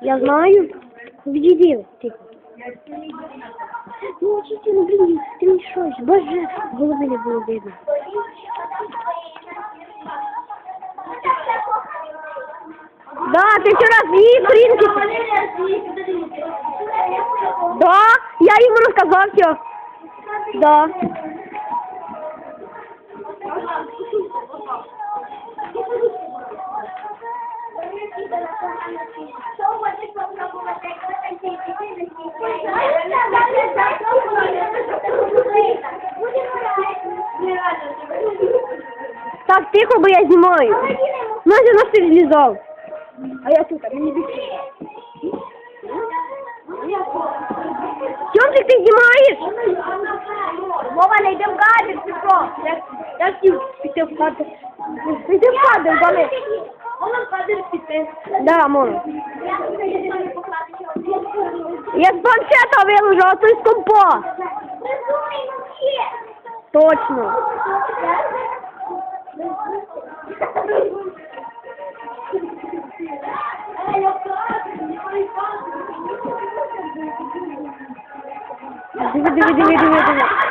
Я знаю. Відійди. Ну, чисто, ну, блін, ти мені щось, боже, голови не було видно. Да, ти вчора з її. Да, я йому розказав все. Да. Так, тихо, бо я знімаю. Ну, я нас злізав. А я тут, а мені більше. Чому ти знімаєш? Вова, не йде в кадр, ти що? Я, я хотів піти в кадр. Йди в кадр, дали. В кадр піти. Да, можу. Я з планшета виложу, а то з компа. Точно. Диви, диви, диви, диви, диви.